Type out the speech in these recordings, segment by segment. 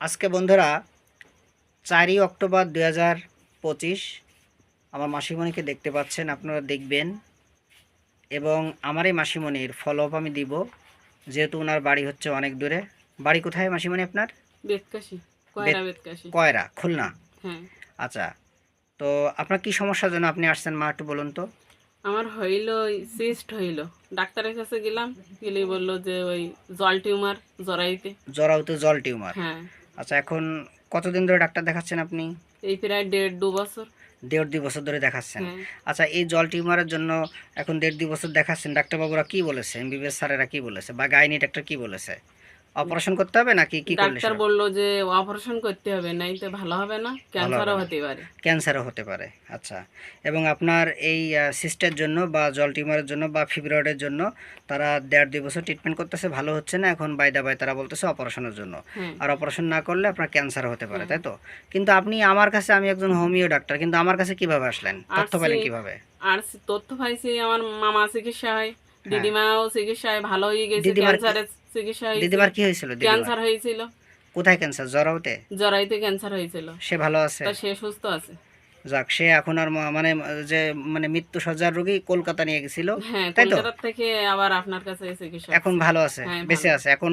আজকে বন্ধুরা চারই অক্টোবর দুই হাজার পঁচিশ আমার মাসিমণিকে দেখতে পাচ্ছেন আপনারা দেখবেন। এবং আমার এই মাসিমণির ফলো আপ আমি দিব যেহেতু ওনার বাড়ি হচ্ছে অনেক দূরে। বাড়ি কোথায় মাসিমণি আপনার? কয়রা খুলনা? হ্যাঁ। আচ্ছা তো আপনার কি সমস্যার জন্য আপনি আসছেন মা একটু বলুন তো। আমার হইল সিস্ট হইল। ডাক্তারের কাছে গেলাম গেলেই বলল যে ওই জল টিউমার জরাইতে জরাউতে জল টিউমার। হ্যাঁ। আচ্ছা এখন কতদিন ধরে ডাক্তার দেখাচ্ছেন আপনি? এই প্রায় দেড় দু বছর। দেড় দু বছর ধরে দেখাচ্ছেন। হ্যাঁ। আচ্ছা এই জল টিউমারের জন্য এখন দেড় দু বছর দেখাচ্ছেন। ডাক্তারবাবুরা কি বলেছে? এমবিবিএস স্যারেরা কি বলেছে? বা গাইনি ডাক্তার কি বলেছে? অপারেশন করতে হবে নাকি কি করলে ডাক্তার বলল যে অপারেশন করতে হবে নাই তো ভালো হবে না। ক্যান্সারও হতে পারে। ক্যান্সারও হতে পারে আচ্ছা। এবং আপনার এই সিস্টের জন্য বা জল টিউমারের জন্য বা ফিব্রয়েডের জন্য তারা দেড় দুই বছর ট্রিটমেন্ট করতেছে ভালো হচ্ছে না এখন বাইদা বাই তারা বলতেছে অপারেশনের জন্য। হ্যাঁ। আর অপারেশন না করলে আপনার ক্যান্সার হতে পারে তাই তো? কিন্তু আপনি আমার কাছে আমি একজন হোমিও ডাক্তার কিন্তু আমার কাছে কীভাবে আসলেন? তথ্য পেলেন কীভাবে? আর তথ্য পাইছি আমার মামা চিকিৎসা হয় দিদিমাও চিকিৎসা হয় ভালো হয়ে গেছে হ্যাঁ। ক্যান্সারের চিকিৎসা হয়েছে কি হয়েছিল ক্যান্সার হয়েছিল। কোথায় ক্যান্সার? জরাউতে জরাইতে ক্যান্সার হয়েছিল। সে ভালো আছে? সে সুস্থ আছে। যাক সে এখন আর মানে যে মানে মৃত্যু সজ্জার রোগী কলকাতা নিয়ে গেছিল। হ্যাঁ তাই তো? থেকে আবার আপনার কাছে এখন ভালো আছে হ্যাঁ, বেঁচে আছে। এখন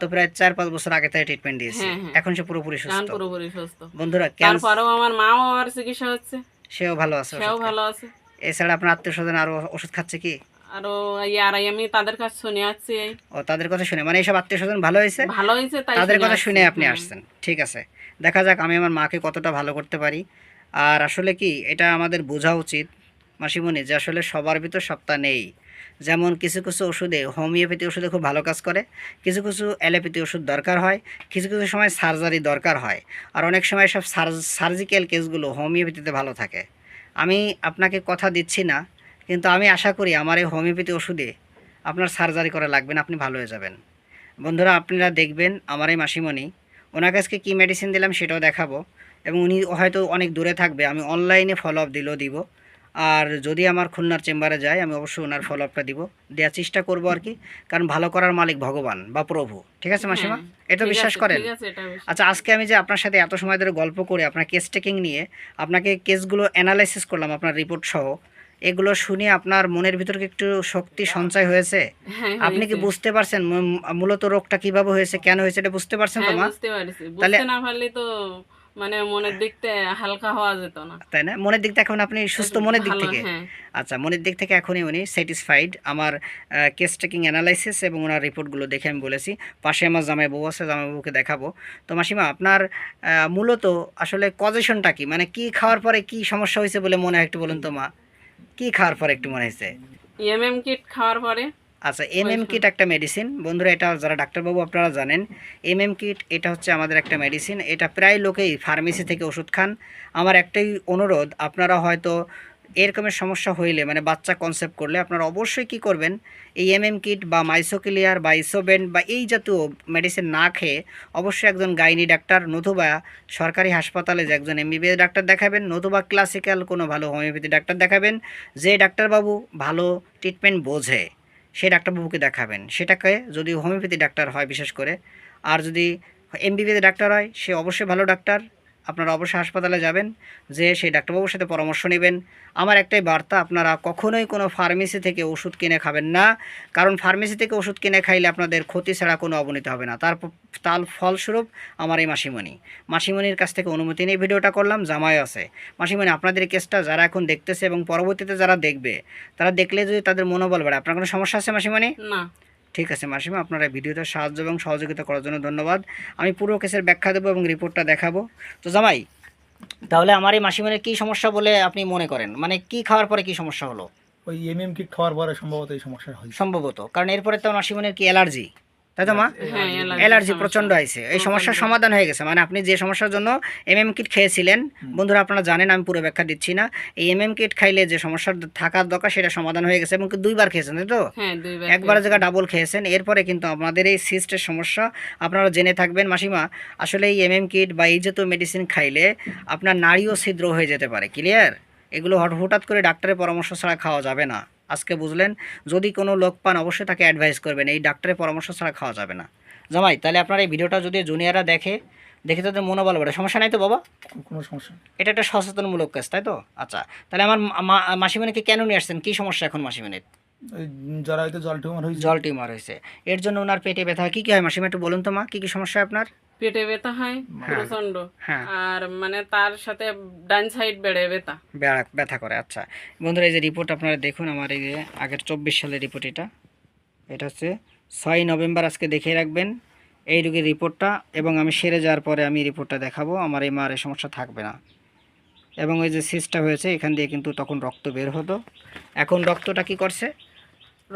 তো প্রায় চার পাঁচ বছর আগে থেকে ট্রিটমেন্ট দিয়েছে। হ্যাঁ। এখন সে পুরোপুরি সুস্থ। পুরোপুরি সুস্থ। বন্ধুরা তারপরেও আমার মাও চিকিৎসা হচ্ছে। সেও ভালো আছে সেও ভালো আছে। এছাড়া আপনার আত্মীয় স্বজন আরও ওষুধ খাচ্ছে কি? আরও আমি তাদের কাছে শুনে আসছি এই ও তাদের কথা শুনে। মানে এইসব আত্মীয় স্বজন ভালো হয়েছে? ভালো হয়েছে তাই তাদের কথা শুনে আপনি। আসছেন। ঠিক আছে। দেখা যাক আমি আমার মাকে কতটা ভালো করতে পারি। আর আসলে কি এটা আমাদের বোঝা উচিত মাসিমণি যে আসলে সবার ভিতর সপ্তাহ নেই। যেমন কিছু কিছু ওষুধে হোমিওপ্যাথি ওষুধে খুব ভালো কাজ করে কিছু কিছু অ্যালোপ্যাথি ওষুধ দরকার হয় কিছু কিছু সময় সার্জারি দরকার হয়। আর অনেক সময় সব সার্জিক্যাল কেসগুলো হোমিওপ্যাথিতে ভালো থাকে। আমি আপনাকে কথা দিচ্ছি না কিন্তু আমি আশা করি আমার এই হোমিওপ্যাথি ওষুধে আপনার সার্জারি করা লাগবে না আপনি ভালো হয়ে যাবেন। বন্ধুরা আপনারা দেখবেন আমার এই মাসিমণি ওনার কাছকে কী মেডিসিন দিলাম সেটাও দেখাবো এবং উনি হয়তো অনেক দূরে থাকবে আমি অনলাইনে ফলো আপ দিলেও দিব। আর যদি আমার খুলনার চেম্বারে যায় আমি অবশ্যই ওনার ফলো আপটা দিব। দেওয়ার চেষ্টা করব আর কি কারণ ভালো করার মালিক ভগবান বা প্রভু। ঠিক আছে মাসিমা? হ্যাঁ, এটা বিশ্বাস করেন। আচ্ছা আজকে আমি যে আপনার সাথে এত সময় ধরে গল্প করে আপনার কেস টেকিং নিয়ে আপনাকে কেসগুলো অ্যানালাইসিস করলাম আপনার রিপোর্ট সহ। এগুলো শুনে আপনার মনের ভিতর একটু শক্তি সঞ্চয় হয়েছে? হ্যাঁ আপনি কি বুঝতে পারছেন মূলত রোগটা কীভাবে হয়েছে কেন হয়েছে এটা বুঝতে পারছেন তো হ্যাঁ, মা? বুঝতে পারছি। বুঝতে না পারলে তো মানে মনের দিকতে হালকা হওয়া যেত না। তাই না? মনের দিক থেকে এখন আপনি সুস্থ মনের দিক থেকে? হ্যাঁ। আচ্ছা মনের দিক থেকে এখনই উনি স্যাটিসফাইড আমার কেস টেকিং অ্যানালাইসিস এবং ওনার রিপোর্টগুলো দেখে আমি বলেছি। পাশে আমার জামাই বউ আছে জামাই বউকে দেখাবো। তো মাসিমা আপনার মূলত আসলে কজেশনটা কি? মানে কি খাওয়ার পরে কি সমস্যা হয়েছে বলে মনে হয় একটু বলুন তো মা? কি খাওয়ার পর একটু মনে হয়েছে? এমএম কিট খাওয়ার পরে। আচ্ছা এমএম এম কিট একটা মেডিসিন বন্ধুরা এটা যারা ডাক্তারবাবু আপনারা জানেন এম এম কিট এটা হচ্ছে আমাদের একটা মেডিসিন এটা প্রায় লোকেই ফার্মেসি থেকে ওষুধ খান। আমার একটাই অনুরোধ আপনারা হয়তো এরকমের সমস্যা হইলে মানে বাচ্চা কনসেপ্ট করলে আপনারা অবশ্যই কি করবেন? এই এম এম কিট বা মাইসোক্লিয়ার বা ইসোবেন্ট বা এই জাতীয় মেডিসিন না খেয়ে অবশ্যই একজন গাইনি ডাক্তার নতুবা সরকারি হাসপাতালে যে একজন এমবিবিএস ডাক্তার দেখাবেন, নতুবা ক্লাসিক্যাল কোনো ভালো হোমিওপ্যাথি ডাক্তার দেখাবেন, যে ডাক্তারবাবু ভালো ট্রিটমেন্ট বোঝে সেই ডাক্তারবাবুকে দেখাবেন। সেটাকে যদি হোমিওপ্যাথি ডাক্তার হয় বিশেষ করে, আর যদি এমবিবিএস ডাক্তার হয়, সে অবশ্যই ভালো ডাক্তার। আপনারা অবশ্যই হাসপাতালে যাবেন, যে সেই ডাক্তারবাবুর সাথে পরামর্শ নেবেন। আমার একটাই বার্তা, আপনারা কখনোই কোনো ফার্মেসি থেকে ওষুধ কিনে খাবেন না। কারণ ফার্মেসি থেকে ওষুধ কিনে খাইলে আপনাদের ক্ষতি ছাড়া কোনো অবনতি হবে না। তার তার ফলস্বরূপ আমার এই মাসিমণি। মাসিমণির কাছ থেকে অনুমতি নিয়ে ভিডিওটা করলাম জামাই আছে। মাসিমণি, আপনাদের কেসটা যারা এখন দেখতেছে এবং পরবর্তীতে যারা দেখবে, তারা দেখলে যদি তাদের মনোবল বাড়ে। আপনার কোনো সমস্যা আছে মাসিমণি? না। ঠিক আছে মাসিমা আপনারা ভিডিওটা সাহায্য এবং সহযোগিতা করার জন্য ধন্যবাদ। আমি পুরো কেসের ব্যাখ্যা দেবো এবং রিপোর্টটা দেখাবো। তো জামাই তাহলে আমার এই মাসিমানের কী সমস্যা বলে আপনি মনে করেন? মানে কি খাওয়ার পরে কি সমস্যা হলো? ওই এমএম কি খাওয়ার পরে সম্ভবত এই সমস্যা হয়। সম্ভবত কারণ এরপরে তো মাসিমানের কি অ্যালার্জি? তাই তো মা? হ্যাঁ অ্যালার্জি প্রচণ্ড হয়েছে এই সমস্যার সমাধান হয়ে গেছে। মানে আপনি যে সমস্যার জন্য এমএম কিট খেয়েছিলেন বন্ধুরা আপনারা জানেন আমি পুরো ব্যাখ্যা দিচ্ছি না। এই এমএম কিট খাইলে যে সমস্যার থাকার দরকার সেটা সমাধান হয়ে গেছে এবং দুইবার খেয়েছেন তাই তো? হ্যাঁ দুইবার একবারের জায়গায় ডাবল খেয়েছেন। এরপরে কিন্তু আমাদের এই সিস্টের সমস্যা আপনারা জেনে থাকবেন। মাসিমা আসলে এই এম এম কিট বা এই জাতীয় মেডিসিন খাইলে আপনার নাড়িও ছিদ্র হয়ে যেতে পারে ক্লিয়ার এগুলো হঠাৎ করে ডাক্তারের পরামর্শ ছাড়া খাওয়া যাবে না। আজকে বুঝলেন যদি কোনো লোক পান অবশ্যই তাকে অ্যাডভাইস করবেন। এই ডাক্তারের পরামর্শ ছাড়া খাওয়া যাবে না। জামাই তাহলে আপনার এই ভিডিওটা যদি জুনিয়ররা দেখে দেখে তাদের মনোবল বাড়ে সমস্যা নাই তো বাবা? কোনো সমস্যা এটা একটা সচেতনমূলক কাজ তাই তো? আচ্ছা তাহলে আমার মাসিমণিকে কেন নিয়ে আসছেন? কী সমস্যা এখন মাসিমণির? যারা হয়তো জল টিউমার হয়েছে। জল টিউমার হয়েছে। এর জন্য ওনার পেটে ব্যথা হয় কী কী হয়? মাসিমা একটু বলুন তো মা কী কী সমস্যা আপনার? পেটে ব্যথা হয় প্রচণ্ড হ্যাঁ। আর মানে তার সাথে ডান সাইড বেড়ে ব্যথা। ব্যা- ব্যথা করে আচ্ছা। বন্ধুরা এই যে রিপোর্ট আপনারা দেখুন আমার এই যে আগের চব্বিশ সালের রিপোর্ট এটা। এটা হচ্ছে ছয় নভেম্বর আজকে দেখে রাখবেন এই রোগীর রিপোর্টটা এবং আমি সেরে যাওয়ার পরে আমি রিপোর্টটা দেখাবো। আমার এই মার এই সমস্যা থাকবে না। এবং ওই যে সিসটা হয়েছে এখান দিয়ে কিন্তু তখন রক্ত বের হতো। এখন রক্তটা কি করছে?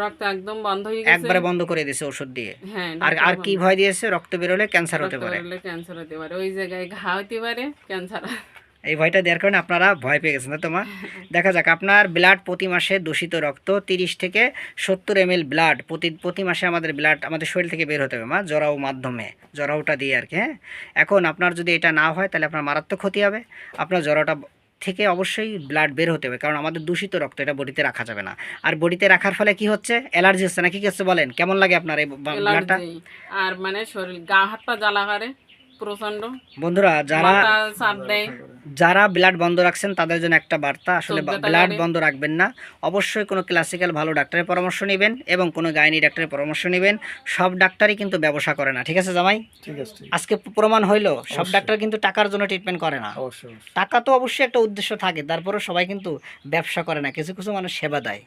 রক্ত একদম বন্ধ হয়ে গেছে। একবারে বন্ধ করে দিয়েছে ওষুধ দিয়ে। হ্যাঁ আর আর কি ভয় দিয়েছে? রক্ত বেরোলে ক্যান্সার হতে পারে। ক্যান্সার হতে পারে। ওই জায়গায় ঘা হতে পারে ক্যান্সার এই ভয়টা দেওয়ার কারণে আপনারা ভয় পেয়ে গেছেন না তোমার দেখা যাক আপনার ব্লাড প্রতি মাসে দূষিত রক্ত তিরিশ থেকে সত্তর এম এল ব্লাড প্রতি প্রতি মাসে আমাদের ব্লাড আমাদের শরীর থেকে বের হতে হবে মা জরাও মাধ্যমে। জরাওটা দিয়ে আর কি হ্যাঁ? এখন আপনার যদি এটা না হয় তাহলে আপনার মারাত্মক ক্ষতি হবে। আপনার জরাটা থেকে অবশ্যই ব্লাড বের হতে হবে। কারণ আমাদের দূষিত রক্ত এটা বডিতে রাখা যাবে না। আর বডিতে রাখার ফলে কি হচ্ছে? অ্যালার্জি হচ্ছে না কি হচ্ছে বলেন? কেমন লাগে আপনার এই ব্লাডটা আর মানে শরীর গা হাত পা জ্বালা করে। প্রচণ্ড বন্ধুরা যারা চাপ যারা ব্লাড বন্ধ রাখছেন তাদের জন্য একটা বার্তা আসলে ব্লাড বন্ধ রাখবেন না। অবশ্যই কোনো ক্লাসিক্যাল ভালো ডাক্তারের পরামর্শ নেবেন এবং কোনো গাইনি ডাক্তারের পরামর্শ নেবেন। সব ডাক্তারই কিন্তু ব্যবসা করে না ঠিক আছে জামাই? ঠিক আছে ঠিক আজকে প্রমাণ হইল সব ডাক্তার কিন্তু টাকার জন্য ট্রিটমেন্ট করে না। টাকা তো অবশ্যই একটা উদ্দেশ্য থাকে তারপরেও সবাই কিন্তু ব্যবসা করে না কিছু কিছু মানুষ সেবা দেয়।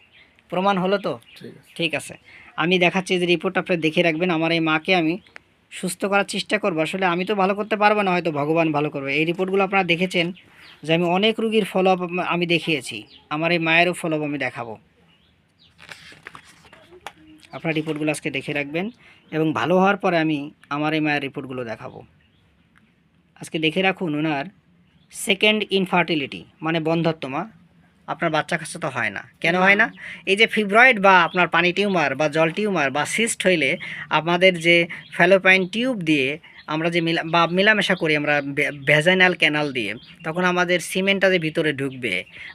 প্রমাণ হলো তো? ঠিক আছে। ঠিক আছে। আমি দেখাচ্ছি যে রিপোর্ট আপনি দেখে রাখবেন আমার এই মাকে আমি সুস্থ করার চেষ্টা করব। আসলে আমি তো ভালো করতে পারব না, হয়তো ভগবান ভালো করবে। এই রিপোর্টগুলো আপনারা দেখেছেন যে আমি অনেক রুগীর ফলো আপ আমি দেখিয়েছি। আমার এই মায়েরও ফলো আপ আমি দেখাবো। আপনার রিপোর্টগুলো আজকে দেখে রাখবেন এবং ভালো হওয়ার পরে আমি আমার এই মায়ের রিপোর্টগুলো দেখাবো। আজকে দেখে রাখুন ওনার সেকেন্ড ইনফার্টিলিটি মানে বন্ধাত্ম মা আপনার বাচ্চা কাছে তো হয় না। কেন হয় না? এই যে ফিব্রয়েড বা আপনার পানি টিউমার বা জল টিউমার বা সিস্ট হইলে আমাদের যে ফ্যালোপাইন টিউব দিয়ে আমরা যে মিলা বা মেলামেশা করি আমরা ভেজাইনাল ক্যানাল দিয়ে তখন আমাদের সিমেন্টটা যে ভিতরে ঢুকবে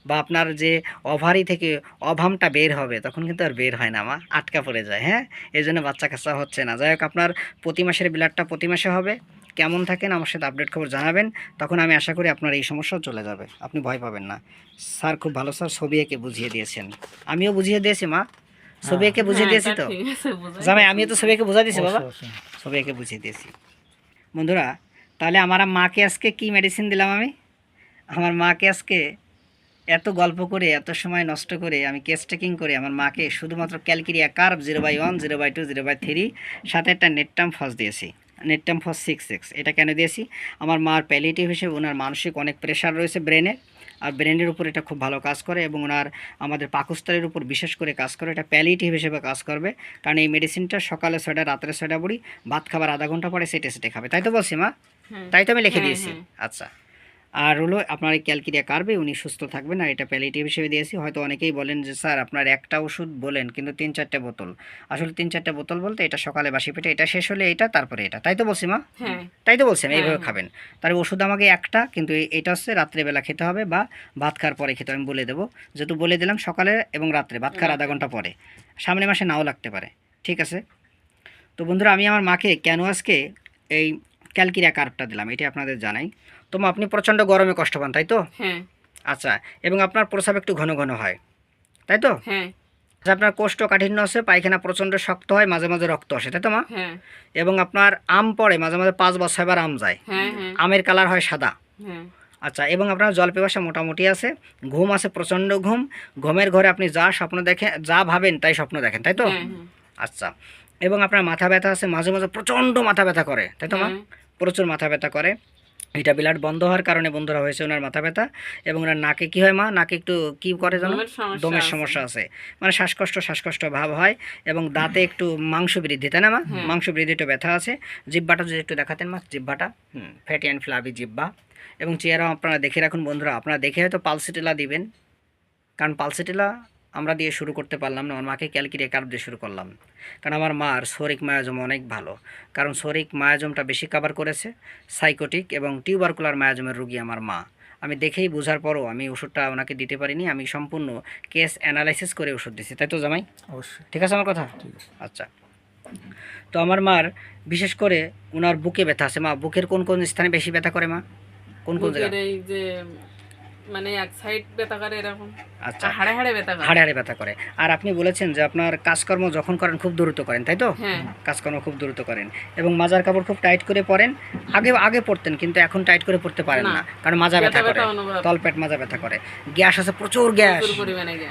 বা আপনার যে ওভারি থেকে অভামটা বের হবে তখন কিন্তু আর বের হয় না মা আটকা পড়ে যায় হ্যাঁ? এই জন্য বাচ্চা কাচ্চা হচ্ছে না। যাই হোক আপনার প্রতি মাসের ব্লাডটা প্রতি মাসে হবে। কেমন থাকেন আমার সাথে আপডেট খবর জানাবেন। তখন আমি আশা করি আপনার এই সমস্যাও চলে যাবে। আপনি ভয় পাবেন না। স্যার খুব ভালো স্যার ছবি এঁকে বুঝিয়ে দিয়েছেন। আমিও বুঝিয়ে দিয়েছি মা। ছবি এঁকে বুঝিয়ে হ্যাঁ, দিয়েছি তো। জামাই আমিও তো ছবি এঁকে বুঝা দিয়েছি বাবা। ছবি এঁকে বুঝিয়ে দিয়েছি। বন্ধুরা তাহলে আমার মাকে আজকে কি মেডিসিন দিলাম আমি? আমার মাকে আজকে এত গল্প করে এত সময় নষ্ট করে আমি কেস টেকিং করে আমার মাকে শুধুমাত্র calcarea carb zero by one zero by two zero by three সাথে একটা নেটটাম ফস দিয়েছি। নেটটাম ফর সিক্স এক্স এটা কেন দিয়েছি? আমার মার প্যালিটিভ হিসেবে ওনার মানসিক অনেক প্রেশার রয়েছে ব্রেনে আর ব্রেনের উপর এটা খুব ভালো কাজ করে এবং ওনার আমাদের পাকস্থলের উপর বিশেষ করে কাজ করে এটা প্যালিটিভ হিসেবে কাজ করবে। কারণ এই মেডিসিনটা সকালে ছয়টা রাত্রে ছয়টা বড়ি ভাত খাবার আধা ঘণ্টা পরে সেটে সেটে খাবে। তাই তো বলছি মা। তাই তো আমি লিখে হ্যাঁ, দিয়েছি। হ্যাঁ। আচ্ছা। আর হলো আপনার এই ক্যালকিরিয়া কার্বে উনি সুস্থ থাকবেন আর এটা প্যালিটিভ হিসেবে দিয়েছি। হয়তো অনেকেই বলেন যে স্যার আপনার একটা ওষুধ বলেন কিন্তু তিন চারটে বোতল। আসলে তিন চারটে বোতল বলতে এটা সকালে বাসি পেটে এটা শেষ হলে এটা তারপরে এটা। তাই তো বলছি মা? হ্যাঁ। তাই তো বলছি আমি হ্যাঁ, এইভাবে। খাবেন। তার ওষুধ আমাকে একটা কিন্তু এই- এটা হচ্ছে রাত্রেবেলা খেতে হবে বা ভাত খাওয়ার পরে খেতে আমি বলে দেবো। যেহেতু বলে দিলাম সকালে এবং রাত্রে ভাত খাওয়ার আধা ঘণ্টা পরে। সামনে মাসে নাও লাগতে পারে। ঠিক আছে? তো বন্ধুরা আমি আমার মাকে কেন আজকে এই ক্যালকিরিয়া কার্ভটা দিলাম এটি আপনাদের জানাই। তো আপনি প্রচণ্ড গরমে কষ্ট পান তাই তো? হ্যাঁ। আচ্ছা এবং আপনার প্রস্রাব একটু ঘন ঘন হয় তাই তো? হ্যাঁ। আচ্ছা, আপনার কোষ্ঠকাঠিন্য আছে পায়খানা প্রচণ্ড শক্ত হয় মাঝে মাঝে রক্ত আসে তাই তো মা? হ্যাঁ। এবং আপনার আম পড়ে মাঝে মাঝে পাঁচ বা ছয়বার আম যায়। হ্যাঁ হ্যাঁ। আমের কালার হয় সাদা। হ্যাঁ। আচ্ছা এবং আপনার জল পিপাসা মোটামুটি আছে ঘুম আছে প্রচণ্ড ঘুম ঘুমের ঘরে আপনি যা স্বপ্ন দেখেন যা ভাবেন তাই স্বপ্ন দেখেন তাই তো। আচ্ছা এবং আপনার মাথা ব্যথা আছে মাঝে মাঝে প্রচণ্ড মাথা ব্যথা করে তাই তো মা। প্রচুর মাথা ব্যথা করে এটা ব্লাড বন্ধ হওয়ার কারণে বন্ধুরা হয়েছে ওনার মাথা ব্যথা এবং ওনার নাকে কি হয় মা? নাকে একটু কি করে জানো? দমের সমস্যা আছে। মানে শ্বাসকষ্ট শ্বাসকষ্ট ভাব হয় এবং দাঁতে একটু মাংস বৃদ্ধি তাই না মা? হ্যাঁ। মাংস বৃদ্ধি একটু ব্যথা আছে। জিব্বাটা যদি একটু দেখাতেন মা জিব্বাটা। হুম ফ্যাটি অ্যান্ড ফ্লাবি জিব্বা। এবং চেয়ারও আপনারা দেখে রাখুন বন্ধুরা আপনারা দেখে হয়তো পালসিটেলা দিবেন। কারণ পালসিটেলা আমরা দিয়ে শুরু করতে পারলাম না আমার মাকে ক্যালকিরিয়া কার্ভ দিয়ে শুরু করলাম। কারণ আমার মার শরিক মায়াজম অনেক ভালো। কারণ শরিক মায়াজমটা বেশি কাভার করেছে সাইকোটিক এবং টিউবারকুলার মায়াজমের রুগী আমার মা। আমি দেখেই বোঝার পরও আমি ওষুধটা ওনাকে দিতে পারিনি আমি সম্পূর্ণ কেস অ্যানালাইসিস করে ওষুধ দিছি। তাই তো জামাই? অবশ্যই। ঠিক আছে আমার কথা? আচ্ছা। তো আমার মার বিশেষ করে ওনার বুকে ব্যথা আছে। মা বুকের কোন কোন স্থানে বেশি ব্যথা করে মা? কোন কোন জায়গায়? এই যে মানে এক সাইড ব্যথা করে এরকম। আচ্ছা। হাড়ে হাড়ে ব্যথা করে। হাড়ে হাড়ে ব্যথা করে। আর আপনি বলেছেন যে আপনার কাজকর্ম যখন করেন খুব দ্রুত করেন তাই তো? হ্যাঁ। কাজকর্ম খুব দ্রুত করেন। এবং মাজার কাপড় খুব টাইট করে পরেন। আগে আগে পরতেন কিন্তু এখন টাইট করে পরতে পারেন না। কারণ মাজা ব্যথা করে। তলপেট মাজা ব্যথা করে। গ্যাস আছে প্রচুর গ্যাস।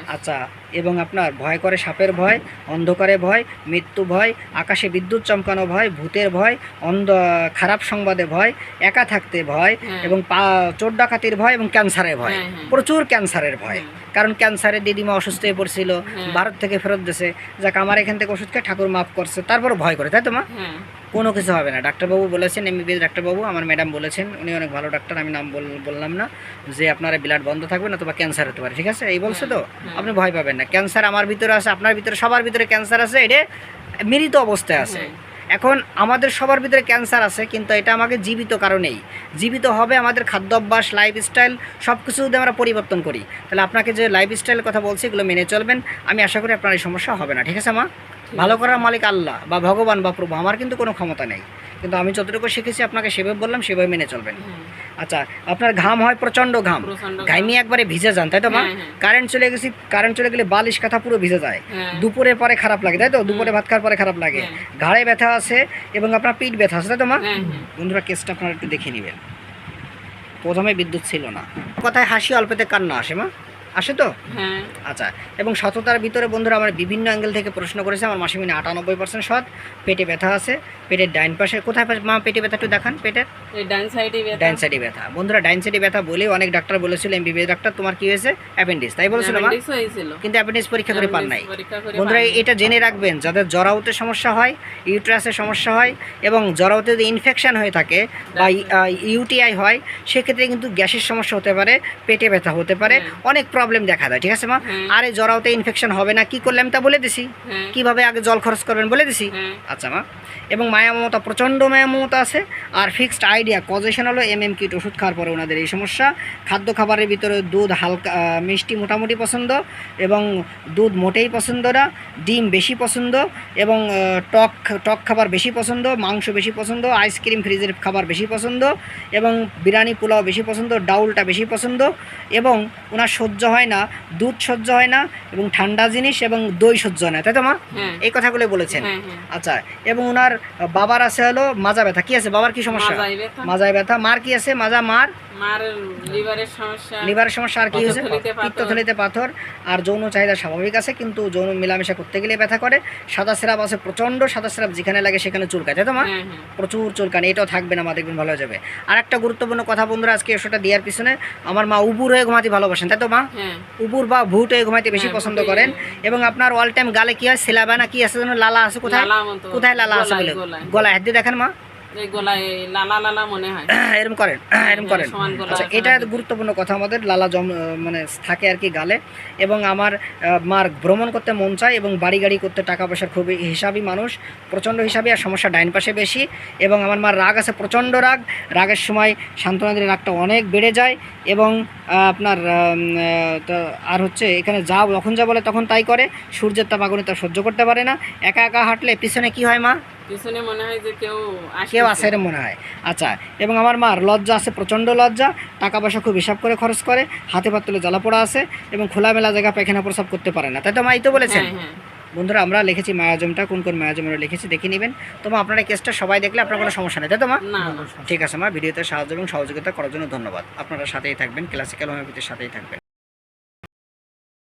আচ্ছা এবং আপনার ভয় করে সাপের ভয় অন্ধকারে ভয় মৃত্যু ভয় আকাশে বিদ্যুৎ চমকানো ভয় ভূতের ভয় অন্ধ খারাপ সংবাদে ভয় একা থাকতে ভয় হ্যাঁ। এবং চোর ডাকাতির ভয় এবং ক্যান্সারের ভয়। হ্যাঁ, হ্যাঁ। প্রচুর ক্যান্সারের ভয় হ্যাঁ। কারণ ক্যান্সারের দিদিমা অসুস্থ হয়ে পড়ছিল। ভারত থেকে ফেরত দিয়েছে যাক আমার এখান থেকে ওষুধ খেয়ে ঠাকুর মাফ করছে তারপর ভয় করে তাই তো মা কোনো কিছু হবে না ডাক্তারবাবু বলেছেন এমবিবিএস ডাক্তারবাবু আমার ম্যাডাম বলেছেন উনি অনেক ভালো ডাক্তার আমি নাম বললাম না যে আপনার ব্লাড বন্ধ থাকবে না তোমার ক্যান্সার হতে পারে ঠিক আছে এই বলছে তো। আপনি ভয় পাবেন না ক্যান্সার আমার ভিতরে আছে আপনার ভিতরে সবার ভিতরে ক্যান্সার আছে এটা মৃত অবস্থায় আছে। এখন আমাদের সবার ভিতরে ক্যান্সার আছে কিন্তু এটা আমাকে জীবিত কারণেই। জীবিত হবে আমাদের খাদ্যাভ্যাস লাইফস্টাইল সব কিছু যদি আমরা পরিবর্তন করি তাহলে আপনাকে যে লাইফস্টাইলের কথা বলছি এগুলো মেনে চলবেন। আমি আশা করি আপনার এই সমস্যা হবে না। ঠিক আছে মা? ভালো করার মালিক আল্লাহ বা ভগবান বা প্রভু আমার কিন্তু কোনো ক্ষমতা নেই। কিন্তু আমি যতটুকু শিখেছি আপনাকে সেভাবে বললাম সেভাবে মেনে চলবেন। আচ্ছা আপনার ঘাম হয় প্রচণ্ড ঘাম। ঘামিয়ে একবারে ভিজে যান তাই তো মা? হ্যাঁ, হ্যাঁ। কারেন্ট চলে গেছি কারেন্ট চলে গেলে বালিশ কাঁথা পুরো ভিজে যায়। হ্যাঁ। দুপুরে পরে খারাপ লাগে তাই তো? দুপুরে ভাত খাওয়ার পরে খারাপ লাগে। ঘাড়ে ব্যথা আছে এবং আপনার পিঠ ব্যথা আছে তাই তো মা? বন্ধুরা কেসটা আপনারা একটু দেখে নেবেন। প্রথমে বিদ্যুৎ ছিল না। কথায় হাসি অল্পতে কান্না আসে মা। আসে তো? হ্যাঁ। আচ্ছা এবং সততার ভিতরে বন্ধুরা আমার বিভিন্ন অ্যাঙ্গেল থেকে প্রশ্ন করেছে আমার মাসিমিনে আটানব্বই পার্সেন্ট সৎ পেটে ব্যথা আছে পেটের ডাইন পাশে কোথায় মা পেটে ব্যথা একটু দেখান পেটের। এই ডান সাইডে ব্যথা। ডাইন সাইডে ব্যথা। বন্ধুরা ডাইন সাইডে ব্যথা বলেই অনেক ডাক্তার বলেছিল এমবিবিএস ডাক্তার তোমার কি হয়েছে? অ্যাপেন্ডিক্স তাই বলেছিল মা? কিন্তু অ্যাপেন্ডিক্স পরীক্ষা করে পান নাই। বন্ধুরা এটা জেনে রাখবেন যাদের জরাউতে সমস্যা হয় ইউট্রাসের সমস্যা হয় এবং জরাউতে যদি ইনফেকশন হয়ে থাকে বা ইউটিআই হয় সেক্ষেত্রে কিন্তু গ্যাসের সমস্যা হতে পারে পেটে ব্যথা হতে পারে হ্যাঁ। অনেক প্রবলেম দেখা দেয় ঠিক আছে মা। আরে জরাউতে ইনফেকশন হবে না কি করলে আমি তা বলে দিছি? হ্যাঁ। কীভাবে আগে জল খরচ করবেন বলে দিছি? হ্যাঁ। আচ্ছা মা। এবং মায়া মমতা প্রচণ্ড মায়া মমতা আছে। আর ফিক্সড আইডিয়া কজেশন হলো এম এম কিট ওষুধ খাওয়ার পরে ওনাদের এই সমস্যা। খাদ্য খাবারের ভিতরে দুধ হালকা মিষ্টি মোটামুটি পছন্দ এবং দুধ মোটেই পছন্দ না ডিম বেশি পছন্দ এবং টক টক খাবার বেশি পছন্দ মাংস বেশি পছন্দ আইসক্রিম ফ্রিজের খাবার বেশি পছন্দ এবং বিরিয়ানি পোলাও বেশি পছন্দ ডাউলটা বেশি পছন্দ এবং ওনার সহ্য হয় না দুধ সহ্য হয় না এবং ঠান্ডা জিনিস এবং দই সহ্য হয় না তাই তো মা? হ্যাঁ। এই কথাগুলো বলেছেন। হ্যাঁ হ্যাঁ। আচ্ছা এবং ওনার বাবার আছে হলো মাজা ব্যথা কি আছে বাবার কি সমস্যা? মাজায় ব্যথা। মার কি আছে? মাজা মার? লিভারের সমস্যা আর কি হয়েছে? পিত্তথলিতে পাথর। আর যৌন চাহিদা স্বাভাবিক আছে কিন্তু যৌন মেলামেশা করতে গেলে ব্যথা করে। সাদা সিরাপ আছে প্রচণ্ড সাদা সিরাপ যেখানে লাগে সেখানে চুলকায় তাই তো মা? প্রচুর চুলকানি এটাও থাকবে না মা দেখবেন ভালো হয়ে যাবে। আর একটা গুরুত্বপূর্ণ কথা বন্ধুরা আজকে এসোটা দেওয়ার পিছনে আমার মা উবুর হয়ে ঘুমাতে ভালোবাসেন তাই তো মা? হ্যাঁ। উবুর বা ভুটে ঘুমাইতে বেশি হ্যাঁ, পছন্দ করেন। এবং আপনার অল টাইম গালে কি হয়? সিলাবানা কি আছে যেন? লালা আছে কোথায়? কোথায় লালা আছে বলে। গলায়। হাত দিয়ে দেখেন মা। লালা মনে হয়। করেন করেন। আচ্ছা এটা গুরুত্বপূর্ণ কথা আমাদের লালা জম মানে থাকে আর কি গালে। এবং আমার মার ভ্রমণ করতে মন চায় এবং বাড়ি গাড়ি করতে টাকা পয়সার খুবই হিসাবই মানুষ প্রচণ্ড হিসাবই আর সমস্যা ডাইন পাশে বেশি। এবং আমার মার রাগ আছে প্রচণ্ড রাগ। রাগের সময় শান্তনাদের রাগটা অনেক বেড়ে যায় এবং আপনার তো আর হচ্ছে এখানে যা যখন যা বলে তখন তাই করে। সূর্যের তাপ আগুনে তা সহ্য করতে পারে না। একা একা হাঁটলে পিছনে কি হয় মা? পিছনে মনে হয় যে কেউ কেউ আছে এরম মনে হয়। আচ্ছা এবং আমার মার লজ্জা আছে প্রচণ্ড লজ্জা। টাকা পয়সা খুব হিসাব করে খরচ করে হাতে পাত তুলে জ্বালা পোড়া আছে এবং খোলামেলা জায়গা পায়খানা প্রসাব করতে পারে না। তাই তো মা এই তো বলেছেন। হ্যাঁ হ্যাঁ। বন্ধুরা আমরা লিখেছি মায়াজমটা কোন কোন মায়াজম লিখেছি দেখে নেবেন। তো মা আপনার কেসটা সবাই দেখলে আপনার কোনো সমস্যা নেই তাই তো মা? ঠিক আছে মা ভিডিওতে সাহায্য এবং সহযোগিতা করার জন্য ধন্যবাদ। আপনারা সাথেই থাকবেন ক্লাসিক্যাল হোমিওপ্যাথির সাথেই থাকবেন।